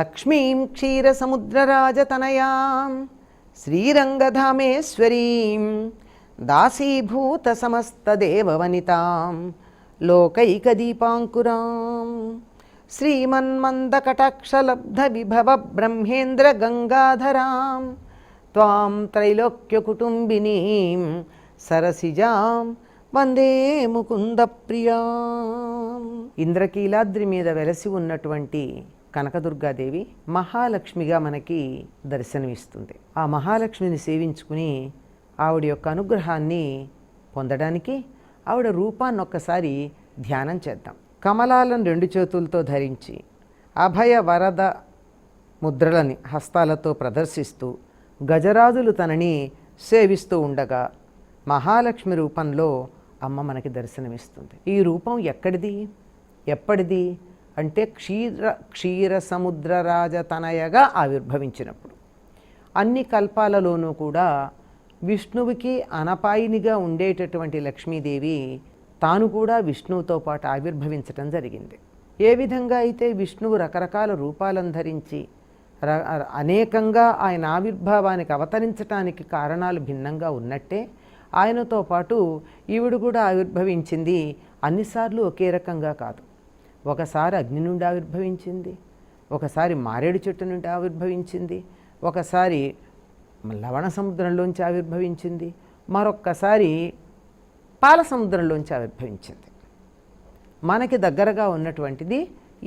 లక్ష్మీం క్షీరసముద్రరాజతనయాం శ్రీరంగధామేశ్వరీం దాసీభూత సమస్తదేవవనితాం లోకైకదీపాంకురాం శ్రీమన్మందకటాక్షలబ్ధ విభవ బ్రహ్మేంద్ర గంగాధరాం త్వాం త్రైలోక్యకుటుంబినీం సరసిజాం వందే ముకుందప్రియా. ఇంద్రకీలాద్రి మీద వెలసి ఉన్నటువంటి కనకదుర్గాదేవి మహాలక్ష్మిగా మనకి దర్శనమిస్తుంది. ఆ మహాలక్ష్మిని సేవించుకుని ఆవిడ యొక్క అనుగ్రహాన్ని పొందడానికి ఆవిడ రూపాన్ని ఒక్కసారి ధ్యానం చేద్దాం. కమలాలను రెండు చేతులతో ధరించి అభయ వరద ముద్రలని హస్తాలతో ప్రదర్శిస్తూ గజరాజులు తనని సేవిస్తూ ఉండగా మహాలక్ష్మి రూపంలో అమ్మ మనకి దర్శనమిస్తుంది. ఈ రూపం ఎక్కడిది? ఎప్పటిది? అంటే క్షీర క్షీర సముద్ర రాజతనయగా ఆవిర్భవించినప్పుడు. అన్ని కల్పాలలోనూ కూడా విష్ణువుకి అనపాయినిగా ఉండేటటువంటి లక్ష్మీదేవి తాను కూడా విష్ణువుతో పాటు ఆవిర్భవించటం జరిగింది. ఏ విధంగా అయితే విష్ణువు రకరకాల రూపాలను ధరించి ర- అనేకంగా ఆయన ఆవిర్భావానికి అవతరించటానికి కారణాలు భిన్నంగా ఉన్నట్టే ఆయనతో పాటు ఈవిడు కూడా ఆవిర్భవించింది అన్నిసార్లు ఒకే రకంగా కాదు. ఒకసారి అగ్ని నుండి ఆవిర్భవించింది ఒకసారి మారేడు చెట్టు నుండి ఆవిర్భవించింది ఒకసారి లవణ సముద్రంలోంచి ఆవిర్భవించింది మరొక్కసారి పాల సముద్రంలోంచి ఆవిర్భవించింది. మనకి దగ్గరగా ఉన్నటువంటిది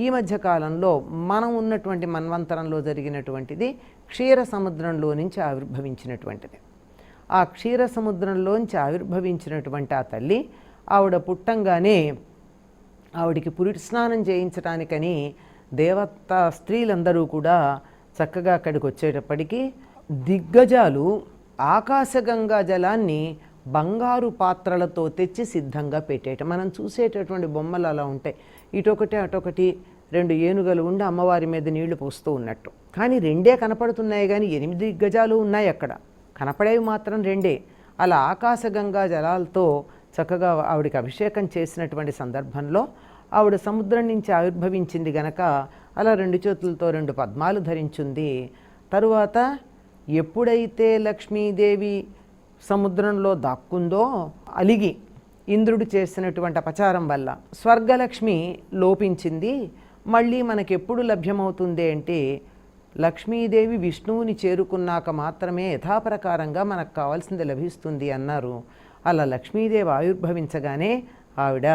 ఈ మధ్య కాలంలో మనం ఉన్నటువంటి మన్వంతరంలో జరిగినటువంటిది క్షీర సముద్రంలో నుంచి ఆవిర్భవించినటువంటిది. ఆ క్షీర సముద్రంలోంచి ఆవిర్భవించినటువంటి ఆ తల్లి ఆవిడ పుట్టంగానే ఆవిడికి పురిటి స్నానం చేయించడానికని దేవత స్త్రీలందరూ కూడా చక్కగా అక్కడికి వచ్చేటప్పటికి దిగ్గజాలు ఆకాశగంగా జలాన్ని బంగారు పాత్రలతో తెచ్చి సిద్ధంగా పెట్టేట. మనం చూసేటటువంటి బొమ్మలు అలా ఉంటాయి. ఇటొకటి అటొకటి రెండు ఏనుగలు ఉండి అమ్మవారి మీద నీళ్ళు పోస్తూ ఉన్నట్టు. కానీ రెండే కనపడుతున్నాయి కానీ ఎనిమిది దిగ్గజాలు ఉన్నాయి అక్కడ. కనపడేవి మాత్రం రెండే. అలా ఆకాశగంగా జలాలతో చక్కగా ఆవిడికి అభిషేకం చేసినటువంటి సందర్భంలో ఆవిడ సముద్రం నుంచి ఆవిర్భవించింది గనక అలా రెండు చేతులతో రెండు పద్మాలు ధరించింది. తరువాత ఎప్పుడైతే లక్ష్మీదేవి సముద్రంలో దాక్కుందో అలిగి ఇంద్రుడు చేసినటువంటి అపచారం వల్ల స్వర్గలక్ష్మి లోపించింది. మళ్ళీ మనకెప్పుడు లభ్యమవుతుంది అంటే లక్ష్మీదేవి విష్ణువుని చేరుకున్నాక మాత్రమే యథాప్రకారంగా మనకు కావాల్సింది లభిస్తుంది అన్నారు. అలా లక్ష్మీదేవి ఆవిర్భవించగానే ఆవిడ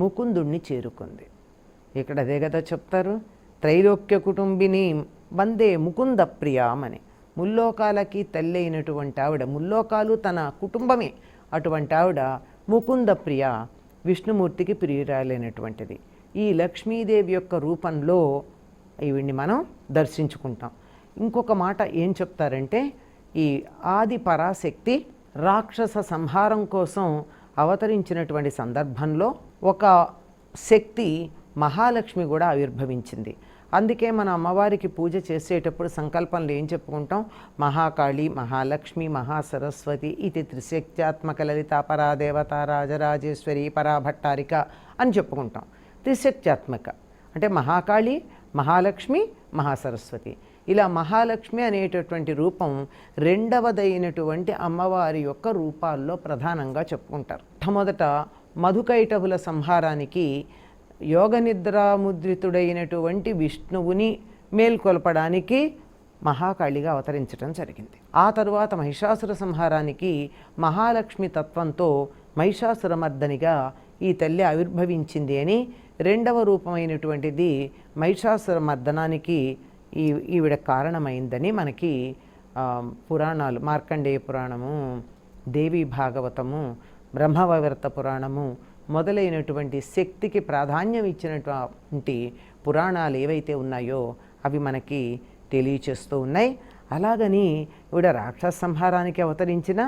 ముకుందుణ్ణి చేరుకుంది. ఇక్కడ అదే కదా చెప్తారు? త్రైలోక్య కుటుంబిని వందే ముకుంద ప్రియామని ముల్లోకాలకి తల్లి అయినటువంటి ఆవిడ ముల్లోకాలు తన కుటుంబమే. అటువంటి ఆవిడ ముకుంద ప్రియ విష్ణుమూర్తికి ప్రియురాలైనటువంటిది. ఈ లక్ష్మీదేవి యొక్క రూపంలో ఈవిడ్ని మనం దర్శించుకుంటాం. ఇంకొక మాట ఏం చెప్తారంటే ఈ ఆది పరాశక్తి రాక్షస సంహారం కోసం అవతరించినటువంటి సందర్భంలో ఒక శక్తి మహాలక్ష్మి కూడా ఆవిర్భవించింది. అందుకే మన అమ్మవారికి పూజ చేసేటప్పుడు సంకల్పంలో ఏం చెప్పుకుంటాం? మహాకాళి మహాలక్ష్మి మహాసరస్వతి ఇది త్రిశక్త్యాత్మక లలిత పరాదేవత రాజరాజేశ్వరి పరాభట్టారిక అని చెప్పుకుంటాం. త్రిశక్త్యాత్మక. అంటే మహాకాళి మహాలక్ష్మి మహాసరస్వతి. ఇలా మహాలక్ష్మి అనేటటువంటి రూపం రెండవదైనటువంటి అమ్మవారి యొక్క రూపాల్లో ప్రధానంగా చెప్పుకుంటారు. మొట్టమొదట మధుకైటవుల సంహారానికి యోగ నిద్రాముద్రితుడైనటువంటి విష్ణువుని మేల్కొల్పడానికి మహాకాళిగా అవతరించడం జరిగింది. ఆ తరువాత మహిషాసుర సంహారానికి మహాలక్ష్మి తత్వంతో మహిషాసురమర్దనిగా ఈ తల్లి ఆవిర్భవించింది అని రెండవ రూపమైనటువంటిది మహిషాసుర మర్దనానికి ఈ ఈవిడ కారణమైందని మనకి పురాణాలు మార్కండేయ పురాణము దేవి భాగవతము బ్రహ్మవవర్త పురాణము మొదలైనటువంటి శక్తికి ప్రాధాన్యం ఇచ్చినటువంటి పురాణాలు ఏవైతే ఉన్నాయో అవి మనకి తెలియచేస్తూ ఉన్నాయి. అలాగని ఈవిడ రాక్షస సంహారానికి అవతరించిన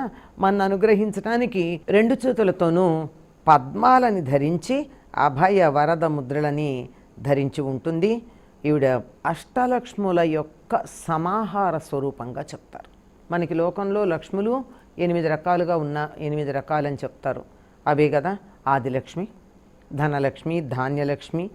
మన అనుగ్రహించడానికి రెండు చేతులతోనూ పద్మాలని ధరించి అభయ వరద ముద్రలని ధరించి ఉంటుంది. ఈవిడ అష్టలక్ష్ముల యొక్క సమాహార స్వరూపంగా చెప్తారు. మనకి లోకంలో లక్ష్ములు ఎనిమిది రకాలుగా ఉన్న ఎనిమిది రకాలని చెప్తారు. అవే కదా? ఆదిలక్ష్మి ధనలక్ష్మి ధాన్యలక్ష్మి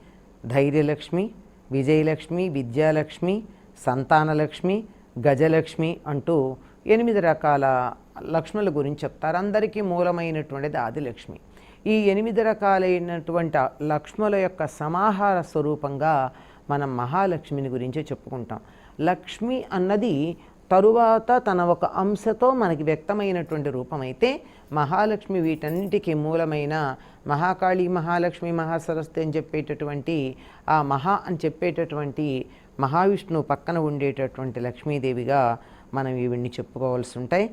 ధైర్యలక్ష్మి విజయలక్ష్మి విద్యాలక్ష్మి సంతానలక్ష్మి గజలక్ష్మి అంటూ ఎనిమిది రకాల లక్ష్ముల గురించి చెప్తారు. అందరికీ మూలమైనటువంటిది ఆదిలక్ష్మి. ఈ ఎనిమిది రకాలైనటువంటి లక్ష్ముల యొక్క సమాహార స్వరూపంగా మనం మహాలక్ష్మిని గురించే చెప్పుకుంటాం. లక్ష్మి అన్నది తరువాత తన ఒక అంశతో మనకి వ్యక్తమైనటువంటి రూపమైతే మహాలక్ష్మి వీటన్నిటికీ మూలమైన మహాకాళి మహాలక్ష్మి మహాసరస్తి అని చెప్పేటటువంటి ఆ మహా అని చెప్పేటటువంటి మహావిష్ణువు పక్కన ఉండేటటువంటి లక్ష్మీదేవిగా మనం ఈవిడ్ని చెప్పుకోవాల్సి ఉంటాయి.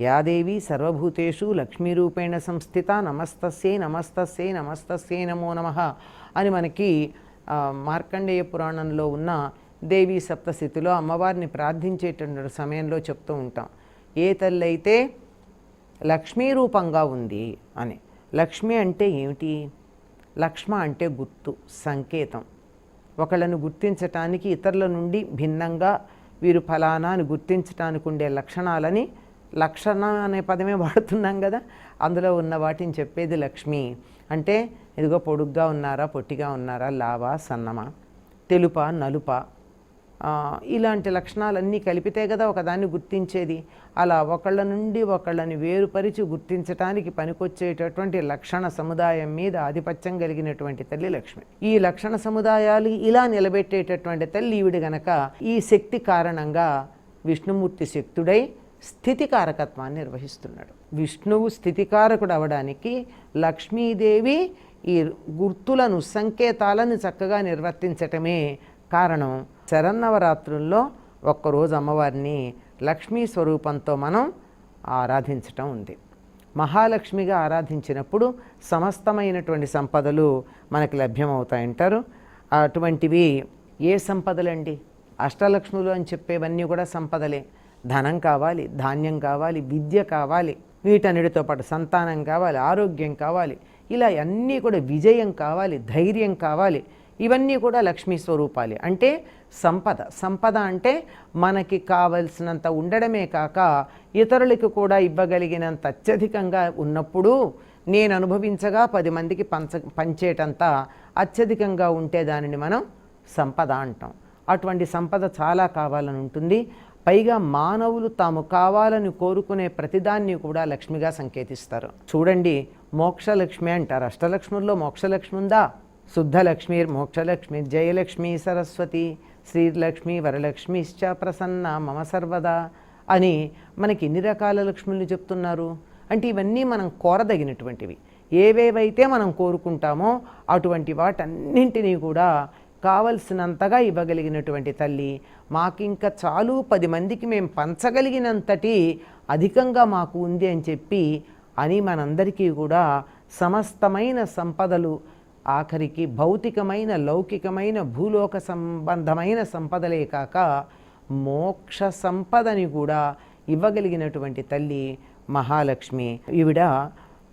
యాదేవి సర్వభూతేషు లక్ష్మీరూపేణ సంస్థిత నమస్తస్యే నమస్తస్యే నమస్తస్యే నమో నమ అని మనకి మార్కండేయ పురాణంలో ఉన్న దేవి సప్తస్థితిలో అమ్మవారిని ప్రార్థించేటటువంటి సమయంలో చెప్తూ ఉంటాం. ఏ తల్లి అయితే లక్ష్మీ రూపంగా ఉంది అని. లక్ష్మి అంటే ఏమిటి? లక్ష్మ అంటే గుర్తు సంకేతం. ఒకళ్ళను గుర్తించటానికి ఇతరుల నుండి భిన్నంగా వీరు ఫలానా అని గుర్తించటానికి ఉండే లక్షణాలని లక్షణ అనే పదమే వాడుతున్నాం కదా అందులో ఉన్న వాటిని చెప్పేది లక్ష్మి. అంటే ఇదిగో పొడుగ్గా ఉన్నారా పొట్టిగా ఉన్నారా లావా సన్నమా తెలుప నలుప? ఇలాంటి లక్షణాలన్నీ కలిపితే కదా ఒకదాన్ని గుర్తించేది. అలా ఒకళ్ళ నుండి ఒకళ్ళని వేరుపరిచి గుర్తించటానికి పనికొచ్చేటటువంటి లక్షణ సముదాయం మీద ఆధిపత్యం కలిగినటువంటి తల్లి లక్ష్మి. ఈ లక్షణ సముదాయాలు ఇలా నిలబెట్టేటటువంటి తల్లి ఈవిడ గనక ఈ శక్తి కారణంగా విష్ణుమూర్తి శక్తుడై స్థితికారకత్వాన్ని నిర్వహిస్తున్నాడు. విష్ణువు స్థితికారకుడు అవడానికి లక్ష్మీదేవి ఈ గుర్తులను సంకేతాలను చక్కగా నిర్వర్తించటమే కారణం. శరన్నవరాత్రుల్లో ఒక్కరోజు అమ్మవారిని లక్ష్మీ స్వరూపంతో మనం ఆరాధించటం ఉంది. మహాలక్ష్మిగా ఆరాధించినప్పుడు సమస్తమైనటువంటి సంపదలు మనకి లభ్యమవుతాయంటారు. అటువంటివి ఏ సంపదలండి? అష్టలక్ష్ములు అని చెప్పేవన్నీ కూడా సంపదలే. ధనం కావాలి ధాన్యం కావాలి విద్య కావాలి వీటన్నిటితో పాటు సంతానం కావాలి ఆరోగ్యం కావాలి. ఇలా అన్నీ కూడా విజయం కావాలి ధైర్యం కావాలి. ఇవన్నీ కూడా లక్ష్మీ స్వరూపాలే. అంటే సంపద. సంపద అంటే మనకి కావలసినంత ఉండడమే కాక ఇతరులకు కూడా ఇవ్వగలిగినంత అత్యధికంగా ఉన్నప్పుడు నేను అనుభవించగా పది మందికి పంచ పంచేటంత అత్యధికంగా ఉంటే దానిని మనం సంపద అంటాం. అటువంటి సంపద చాలా కావాలని ఉంటుంది. పైగా మానవులు తాము కావాలని కోరుకునే ప్రతిదాన్ని కూడా లక్ష్మిగా సంకేతిస్తారు. చూడండి మోక్షలక్ష్మి అంటారు. అష్టలక్ష్ముల్లో మోక్షలక్ష్మి ఉందా? శుద్ధలక్ష్మి మోక్షలక్ష్మి జయలక్ష్మి సరస్వతి శ్రీలక్ష్మి వరలక్ష్మిశ్చ ప్రసన్న మమ సర్వదా అని మనకి ఎన్ని రకాల లక్ష్ముల్ని చెప్తున్నారు? అంటే ఇవన్నీ మనం కోరదగినటువంటివి. ఏవేవైతే మనం కోరుకుంటామో అటువంటి వాటన్నింటినీ కూడా కావలసినంతగా ఇవ్వగలిగినటువంటి తల్లి మాకింక చాలు పది మందికి మేము పంచగలిగినంతటి అధికంగా మాకు ఉంది అని చెప్పి అని మనందరికీ కూడా సమస్తమైన సంపదలు ఆఖరికి భౌతికమైన లౌకికమైన భూలోక సంబంధమైన సంపదలే కాక మోక్ష సంపదని కూడా ఇవ్వగలిగినటువంటి తల్లి మహాలక్ష్మి. ఈవిడ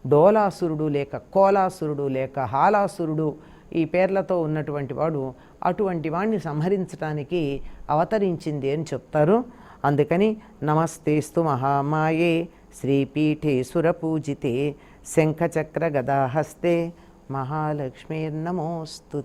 డోలాసురుడు లేక కోలాసురుడు లేక హాలాసురుడు ఈ పేర్లతో ఉన్నటువంటి వాడు అటువంటి వాడిని సంహరించడానికి అవతరించింది అని చెప్తారు. అందుకని నమస్తేస్తు మహామాయే శ్రీపీఠే సురపూజితే శంఖచక్ర గదాహస్తే మహాలక్ష్మీర్నమోస్తు